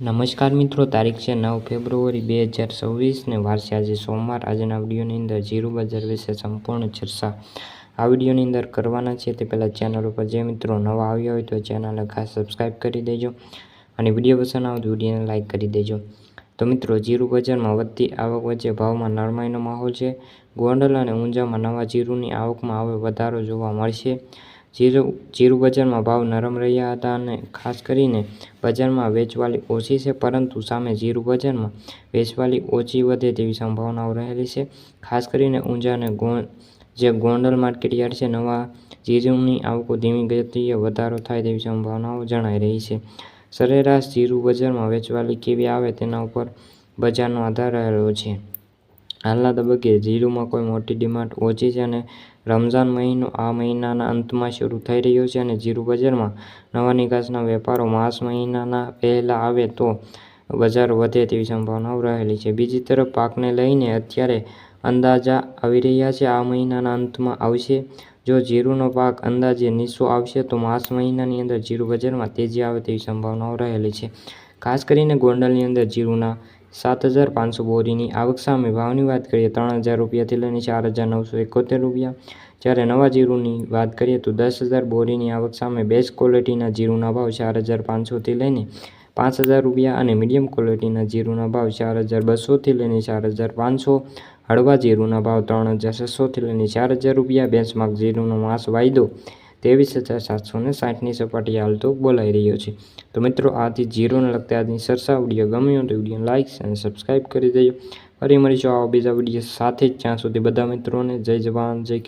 નમસ્કાર મિત્રો, તારીખ છે નવ ફેબ્રુઆરી બે હજાર છવ્વીસને વારસે આજે સોમવાર. આજના વિડીયોની અંદર જીરું બજાર વિશે સંપૂર્ણ ચર્ચા. આ વિડીયોની અંદર કરવાના છે તે પહેલાં ચેનલ ઉપર જે મિત્રો નવા આવ્યા હોય તો ચેનલને ખાસ સબસ્ક્રાઈબ કરી દેજો અને વીડિયો પસંદ આવે તો વિડીયોને લાઇક કરી દેજો. તો મિત્રો, જીરું બજારમાં વધતી આવક વચ્ચે ભાવમાં નરમાઈનો માહોલ છે. ગોંડલ અને ઊંઝામાં નવા જીરુની આવકમાં હવે વધારો જોવા મળશે. જીરું જીરું બજારમાં ભાવ નરમ રહ્યા હતા અને ખાસ કરીને બજારમાં વેચવાલી ઓછી છે, પરંતુ સામે જીરું બજારમાં વેચવાલી ઓછી વધે તેવી સંભાવનાઓ રહેલી છે. ખાસ કરીને ઊંઝા અને જે ગોંડલ માર્કેટ યાર્ડ છે, નવા જીરુની આવકો ધીમી ગતિએ વધારો થાય તેવી સંભાવનાઓ જણાઈ રહી છે. સરેરાશ જીરું બજારમાં વેચવાલી કેવી આવે તેના ઉપર બજારનો આધાર રહેલો છે. હાલના તબક્કે જીરુમાં કોઈ મોટી ડિમાન્ડ ઓછી છે અને રમઝાન મહિનો, આ મહિનાના અંતમાં શરૂ થઈ રહ્યો છે અને જીરુ બજારમાં નવા નિકાસના વેપારો માસ મહિનાના પહેલાં આવે તો બજાર વધે તેવી સંભાવનાઓ રહેલી છે. બીજી તરફ, પાકને લઈને અત્યારે અંદાજા આવી રહ્યા છે. આ મહિનાના અંતમાં આવશે. જો જીરુનો પાક અંદાજે નીચો આવશે, તો માસ મહિનાની અંદર જીરું બજારમાં તેજી આવે તેવી સંભાવનાઓ રહેલી છે. ખાસ કરીને ગોંડલની અંદર જીરુના સાત હજાર પાંચસો બોરીની આવક સામે ભાવની વાત કરીએ ત્રણ હજાર રૂપિયાથી લઈને ચાર હજાર નવસો એકોતેર રૂપિયા. જ્યારે નવા જીરુની વાત કરીએ તો દસ હજાર બોરીની આવક સામે બેસ્ટ ક્વોલિટીના જીરુના ભાવ ચાર હજાર પાંચસોથી લઈને પાંચ હજાર રૂપિયા અને મીડિયમ ક્વોલિટીના જીરુના ભાવ ચાર હજાર બસોથી લઈને ચાર હજાર પાંચસો. હળવા જીરુના ભાવ ત્રણ હજાર છસોથી લઈને ચાર હજાર રૂપિયા. બેન્ચમાર્ક જીરુનો માસ વાયદો ત્રેવીસ હજાર સાતસો ને સાઠની સપાટીએ હાલ તો બોલાઈ રહ્યો છે. તો મિત્રો, આથી જીરોને લગતા આજની સરસા વીડિયો ગમ્યો તો વીડિયો લાઇક અને સબસ્ક્રાઈબ કરી દેજો. ફરી મળીશું આવા બીજા વીડિયો સાથે જ, જ્યાં સુધી બધા મિત્રોને જય જવાન, જય